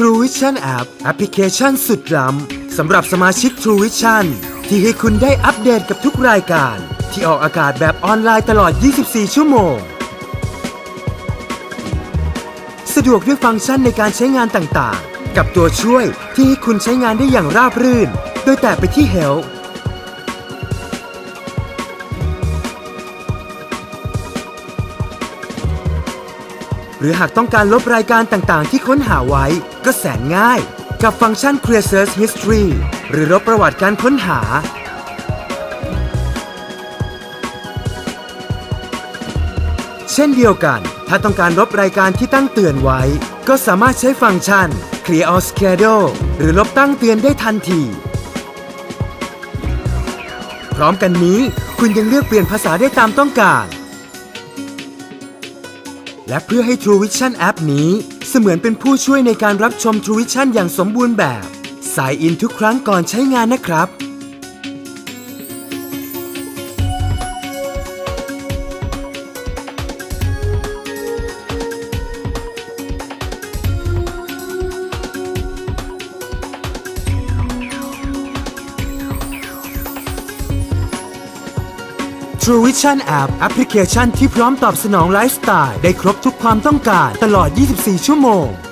True Vision App แอปพลิเคชันสุดล้ำสำหรับสมาชิก True Vision ที่ให้คุณได้อัปเดตกับทุกรายการ ที่ออกอากาศแบบออนไลน์ตลอด 24 ชั่วโมง สะดวกด้วยฟังก์ชันในการใช้งานต่างๆ กับตัวช่วยที่ให้คุณใช้งานได้อย่างราบรื่น โดยแตะไปที่ Help หรือหากต้องการลบรายการต่างๆ ที่ค้นหาไว้ ก็แสนง่าย กับฟังก์ชัน Clear Search History หรือลบประวัติการค้นหา เช่นเดียวกัน ถ้าต้องการลบรายการที่ตั้งเตือนไว้ ก็สามารถใช้ฟังก์ชัน Clear All Schedule หรือลบตั้งเตือนได้ทันที พร้อมกันนี้คุณยังเลือกเปลี่ยนภาษาได้ตามต้องการ และเพื่อให้ True Vision App นี้ เสมือนเป็นผู้ช่วยในการรับชม True Vision อย่างสมบูรณ์แบบ สายอินทุกครั้งก่อนใช้งานนะครับ True Vision App แอปพลิเคชันที่พร้อมตอบสนองไลฟ์สไตล์ได้ครบทุกความต้องการตลอด 24 ชั่วโมง